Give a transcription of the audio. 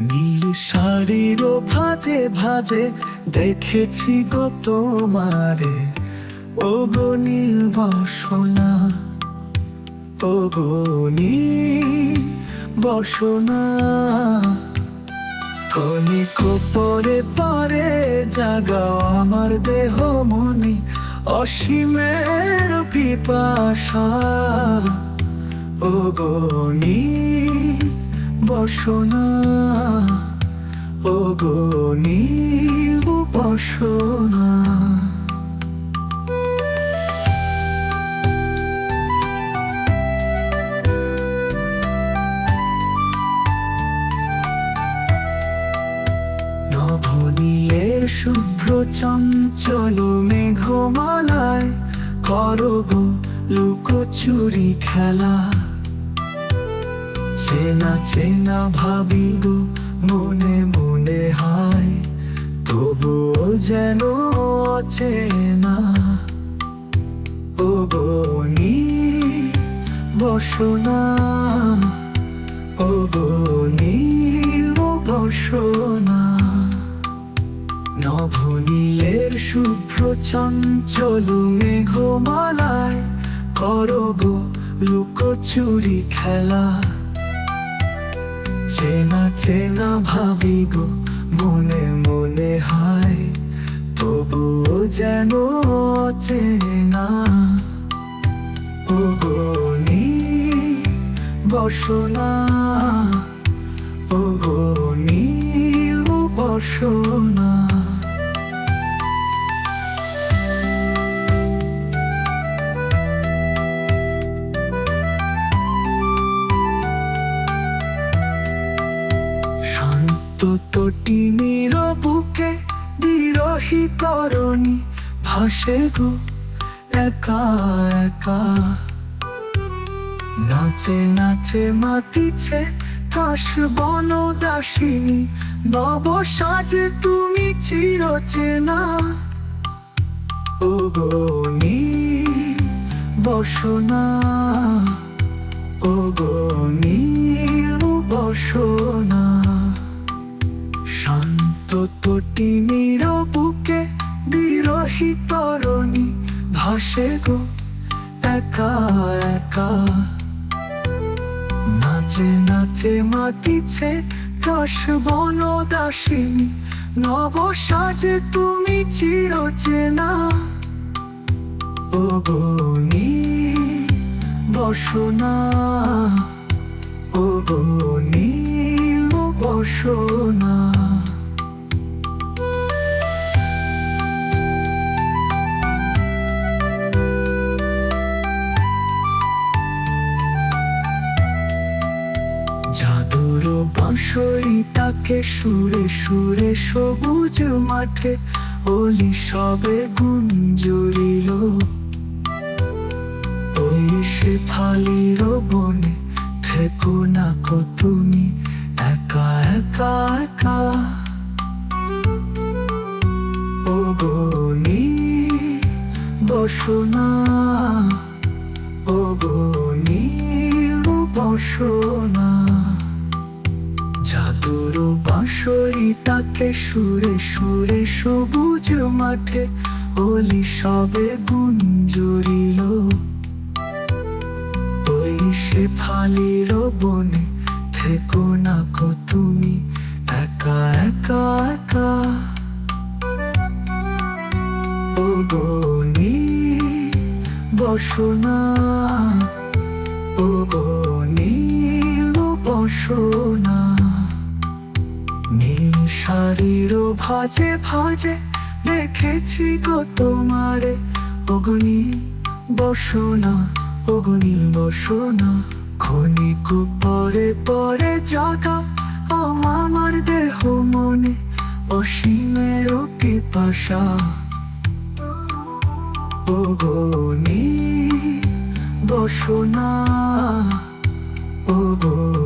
নীল ভাজে ভাজে দেখেছি গো মারে ও গো নীল বসনা ও গো নীল বসনা। কনিক পরে পরে জাগাও আমার দেহ মনি, অসীমের পিপাসা। ও গনি বসনা ও গনি নীল শুভ্র চঞ্চল মেঘমালায় করব লুকোচুরি খেলা। চেনা চেনা ভাবি গো, মনে মনে হায়, তবুও যেন চেনা ও গনি বসনা, ও শুভ্র চঞ্চল মেঘমালায় করব লুকোচুরি খেলা। চেনা চেনা ভাবি গো, মনে মনে হায়, তবুও যেন চেনা ও গনি বসনা ও গনি বসনা। তটি বুকে বিরহী করণী ভাসে গো, একা একা। নাচে নাচে মাতিছে কাশ বন দাসিনী নব সাজে তুমি চির চেনা ও গনি বসনা। ও গনি বসনা। শান্ত তটি বুকে বিরহী তরণী ভাসে গো, একা একা। নাচে নাচে মাতিছে কাশ বন দাসিনী, নব সাজে তুমি চির চেনা ও গনি বসনা ও গনি বসনা। বাঁশইটাকে সুরে সুরে সবুজ মাঠে, অলি সবে গুঞ্জরিল ওই সে ফালির বনে থেকো না কো তুমি, একা একা একা। ও গনি বসনা ও গনি বসনা বাঁশরিটাকে সুরে সুরে সবুজ মাঠে অলি সবে গুঞ্জরিল ওই সে ফালির বনে থেকো না কো তুমি, একা একা একা। ও গনি বসনা ও গনি বসনা নীল শাড়ির ভাজে ভাজে দেখেছি গো তোমারে। অগ্নি বসনা অগ্নি বসনা। ক্ষণিক পরে পরে জাগা আমার দেহ মনে, অসীমের পিপাসা। ও গনি বসনা ও গনি বসনা